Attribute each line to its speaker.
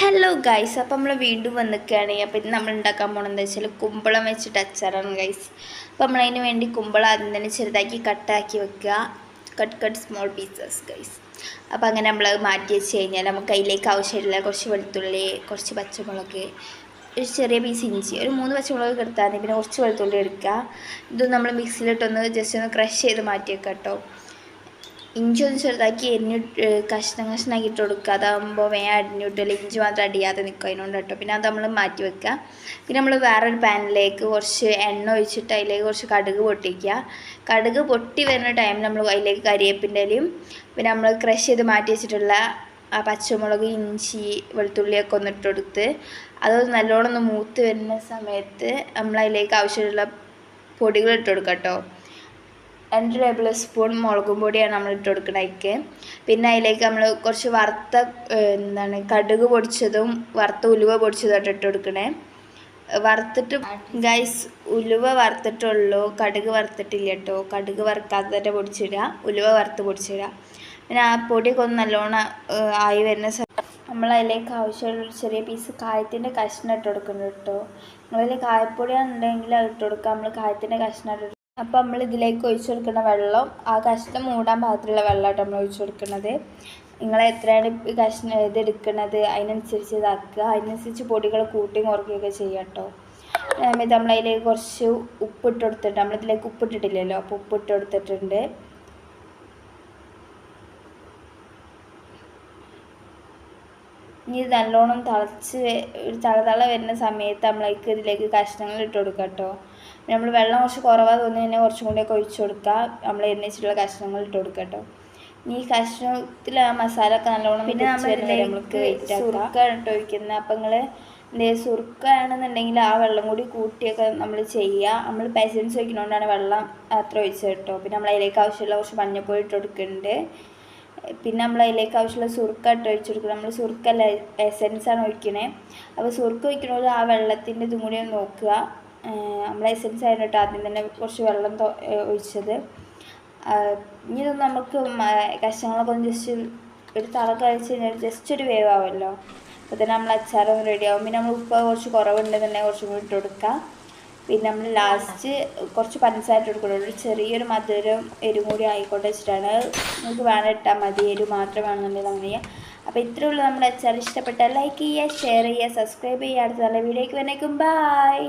Speaker 1: Hello guys അപ്പോൾ നമ്മൾ വീണ്ടും വന്നിക്കുകയാണ് അപ്പോൾ ഇത് നമ്മൾ ഉണ്ടാക്കാൻ പോകണമെന്ന് വെച്ചാൽ കുമ്പളം വെച്ചിട്ട് അച്ചാറാണ് ഗൈസ് അപ്പോൾ നമ്മളതിന് വേണ്ടി കുമ്പളം ആദ്യം തന്നെ ചെറുതാക്കി കട്ടാക്കി വെക്കുക. Cut cut small pieces guys അപ്പോൾ അങ്ങനെ നമ്മൾ മാറ്റി വെച്ച് കഴിഞ്ഞാൽ നമുക്ക് അതിലേക്ക് ആവശ്യമുള്ള കുറച്ച് വെളുത്തുള്ളി കുറച്ച് പച്ചമുളക് ഒരു ചെറിയ പീസ് ഇഞ്ചി ഒരു മൂന്ന് പച്ചമുളക് എടുത്താൽ പിന്നെ കുറച്ച് വെളുത്തുള്ളി എടുക്കുക. ഇത് നമ്മൾ മിക്സിയിലിട്ടൊന്ന് ജസ്റ്റ് ഒന്ന് ക്രഷ് ചെയ്ത് മാറ്റി വെക്കാം കേട്ടോ ഇഞ്ചി ഒന്ന് ചെറുതാക്കി എരിഞ്ഞു കഷ്ണം കഷ്ണമാക്കി ഇട്ട് കൊടുക്കുക അതാകുമ്പോൾ വേഗം അടിഞ്ഞിട്ടില്ല ഇഞ്ചി മാത്രം അടിയാതെ നിൽക്കും അതിനോണ്ട് കേട്ടോ. പിന്നെ അത് നമ്മൾ മാറ്റി വെക്കുക. പിന്നെ നമ്മൾ വേറൊരു പാനിലേക്ക് കുറച്ച് എണ്ണ ഒഴിച്ചിട്ട് അതിലേക്ക് കുറച്ച് കടുക് പൊട്ടിക്കുക. കടുക് പൊട്ടി വരുന്ന ടൈമിൽ നമ്മൾ അതിലേക്ക് കരിയേപ്പിന്റെ പിന്നെ നമ്മൾ ക്രഷ് ചെയ്ത് മാറ്റി വെച്ചിട്ടുള്ള ആ പച്ചമുളക് ഇഞ്ചി വെളുത്തുള്ളിയൊക്കെ ഒന്ന് ഇട്ട് കൊടുത്ത് അത് നല്ലോണം ഒന്ന് മൂത്ത് വരുന്ന സമയത്ത് നമ്മൾ അതിലേക്ക് ആവശ്യമുള്ള പൊടികൾ ഇട്ട് കൊടുക്കാം കേട്ടോ. രണ്ട് ടേബിൾ സ്പൂൺ മുളകും പൊടിയാണ് നമ്മൾ ഇട്ട് കൊടുക്കുന്നത് അതിലേക്ക് പിന്നെ അതിലേക്ക് നമ്മൾ കുറച്ച് വറുത്ത എന്താണ് കടുക് പൊടിച്ചതും വറുത്ത ഉലുവ പൊടിച്ചതുമായിട്ട് ഇട്ട് കൊടുക്കണേ. വറുത്തിട്ട് ഗൈസ് ഉലുവ വറുത്തിട്ടുള്ളൂ കടുക് വറുത്തിട്ടില്ല കേട്ടോ. കടുക് വറുക്കാതെ തന്നെ പൊടിച്ചിടുക ഉലുവ വറുത്ത് പൊടിച്ചിടുക. പിന്നെ ആ പൊടിയൊക്കെ നല്ലോണം ആയി വരുന്ന നമ്മൾ അതിലേക്ക് ആവശ്യമുള്ള ചെറിയ പീസ് കായത്തിന്റെ കഷ്ണം ഇട്ട് കൊടുക്കണം കേട്ടോ. നിങ്ങളതിൽ കായപ്പൊടിയാണെന്നുണ്ടെങ്കിൽ അത് ഇട്ട് കൊടുക്കുക. നമ്മൾ കായത്തിന്റെ കഷ്ണം ഇട്ട് അപ്പം നമ്മൾ ഇതിലേക്ക് ഒഴിച്ചു കൊടുക്കുന്ന വെള്ളം ആ കഷ്ണം മൂടാൻ പാകത്തിലുള്ള വെള്ളമായിട്ട് നമ്മൾ ഒഴിച്ചു കൊടുക്കുന്നത്. നിങ്ങൾ എത്രയാണ് ഈ കഷ്ണം ഇത് എടുക്കുന്നത്? അതിനനുസരിച്ച് ഇതാക്കുക അതിനനുസരിച്ച് പൊടികൾ കൂട്ടി കുറയ്ക്കുകയൊക്കെ ചെയ്യാം കേട്ടോ സമയത്ത് നമ്മൾ അതിലേക്ക് കുറച്ച് ഉപ്പിട്ട് കൊടുത്തിട്ട് നമ്മളിതിലേക്ക് ഉപ്പിട്ടിട്ടില്ലല്ലോ അപ്പോൾ ഉപ്പിട്ട് കൊടുത്തിട്ടുണ്ട്. ഇനി ഇത് നല്ലോണം തിളച്ച് ഒരു തളതള വരുന്ന സമയത്ത് നമ്മളേക്ക് ഇതിലേക്ക് കഷ്ണങ്ങൾ ഇട്ട് കൊടുക്കാം കേട്ടോ നമ്മൾ വെള്ളം കുറച്ച് കുറവാ തോന്നി തന്നെ കുറച്ചും കൂടിയൊക്കെ ഒഴിച്ച് കൊടുക്കുക നമ്മൾ എണ്ണയിച്ചിട്ടുള്ള കഷ്ണങ്ങൾ ഇട്ട് കൊടുക്കുക കേട്ടോ ഇനി ഈ കഷ്ണത്തിൽ ആ മസാല ഒക്കെ നല്ലോണം പിന്നെ നമ്മൾക്ക് സുറുക്ക ഇട്ട് ഒഴിക്കുന്നത് അപ്പം നിങ്ങൾ എന്തേ സുറുക്ക ആണെന്നുണ്ടെങ്കിൽ ആ വെള്ളം കൂടി കൂട്ടിയൊക്കെ നമ്മൾ ചെയ്യുക നമ്മൾ പെസൻസ് വയ്ക്കുന്നതുകൊണ്ടാണ് വെള്ളം അത്ര ഒഴിച്ചത് കേട്ടോ. പിന്നെ നമ്മൾ അതിലേക്ക് ആവശ്യമുള്ള കുറച്ച് മഞ്ഞൾപ്പൊടി ഇട്ട് കൊടുക്കുന്നുണ്ട് പിന്നെ നമ്മൾ അതിലേക്ക് ആവശ്യമുള്ള സുറുക്ക ഇട്ട് ഒഴിച്ചു കൊടുക്കണം നമ്മൾ സുറുക്കല്ല ആണ് ഒഴിക്കണേ. അപ്പോൾ സുറുക്ക ഒഴിക്കണമെങ്കിൽ ആ വെള്ളത്തിന്റെ ഇതും കൂടി ഒന്ന് നോക്കുക. നമ്മൾ എസെൻസ് ആയിരുന്നു കേട്ടോ ആദ്യം തന്നെ കുറച്ച് വെള്ളം ഒഴിച്ചത്. ഇനി നമുക്ക് കഷ്ണങ്ങളൊക്കെ ഒന്ന് ജസ്റ്റ് ഒരു തള കഴിച്ച് കഴിഞ്ഞാൽ ജസ്റ്റ് ഒരു വേവ് ആവുമല്ലോ അപ്പോൾ തന്നെ നമ്മൾ അച്ചാറൊന്ന് റെഡി ആവും. പിന്നെ നമ്മൾ ഉപ്പ് കുറച്ച് കുറവുണ്ടെന്നുണ്ടെങ്കിൽ കുറച്ചും കൂടി ഇട്ട് കൊടുക്കാം. പിന്നെ നമ്മൾ ലാസ്റ്റ് കുറച്ച് പഞ്ചസാര ഇട്ട് കൊടുക്കണം. ഒരു ചെറിയൊരു മധുരം എരിവും കൂടി ആയിക്കോട്ടെ വെച്ചിട്ടാണ്. നിങ്ങൾക്ക് വേണം ഇട്ടാൽ മതി. എരിവ് മാത്രം വേണമെന്നുണ്ടെങ്കിൽ അങ്ങനെ ചെയ്യാം. അപ്പോൾ ഇത്രയേ ഉള്ളൂ. നമ്മുടെ അച്ചാർ ഇഷ്ടപ്പെട്ടാൽ ലൈക്ക് ചെയ്യുക ഷെയർ ചെയ്യുക സബ്സ്ക്രൈബ് ചെയ്യുക. അടുത്ത നല്ല വീഡിയോയ്ക്ക് വന്നേക്കും. ബൈ